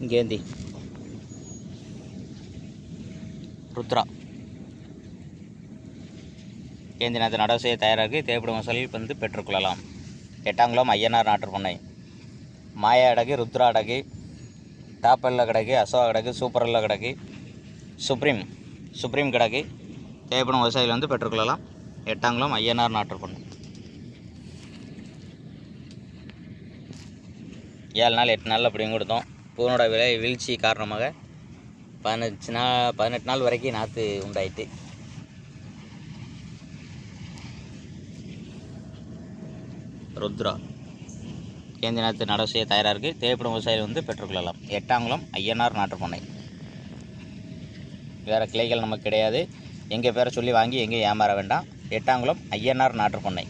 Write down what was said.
கேந்தி ருத்ரா. கேந்தி நாற்று நடவு செய்ய தயாராகி தேவைப்படும் மசாலில் வந்து பெற்றுக்கொள்ளலாம். எட்டாங்குளம் ஐயனார் நாட்டு பண்ணை. மாயா அடகு ருத்ரா அடகு டாப்பல்ல கிடக்கு அசோகா கிடக்கு சூப்பரில் கிடக்கு சுப்ரீம் சுப்ரீம் கிடக்கு தேவைப்படும் விவசாயிகள் வந்து பெற்றுக்கொள்ளலாம். எட்டாங்குளம் ஐயனார் நாட்டு பண்ணை. ஏழு நாள் எட்டு நாள் அப்படியும் கொடுத்தோம். பூனோட விலை வீழ்ச்சி காரணமாக பதினஞ்சு நாள் பதினெட்டு நாள் வரைக்கும் நாற்று உண்டாயிட்டு. ருத்ரா கேந்திர நாற்று நட செய்ய தயாராக இருக்குது தேவைப்படும் விவசாயிகள் வந்து பெற்றுக்கொள்ளலாம் எட்டாங்குளம் ஐயனார் நாட்டு பண்ணை. வேறு கிளைகள் நமக்கு கிடையாது. எங்கள் பேரை சொல்லி வாங்கி எங்கேயும் ஏமாற வேண்டாம். எட்டாங்குளம் ஐயனார் நாட்டு பண்ணை.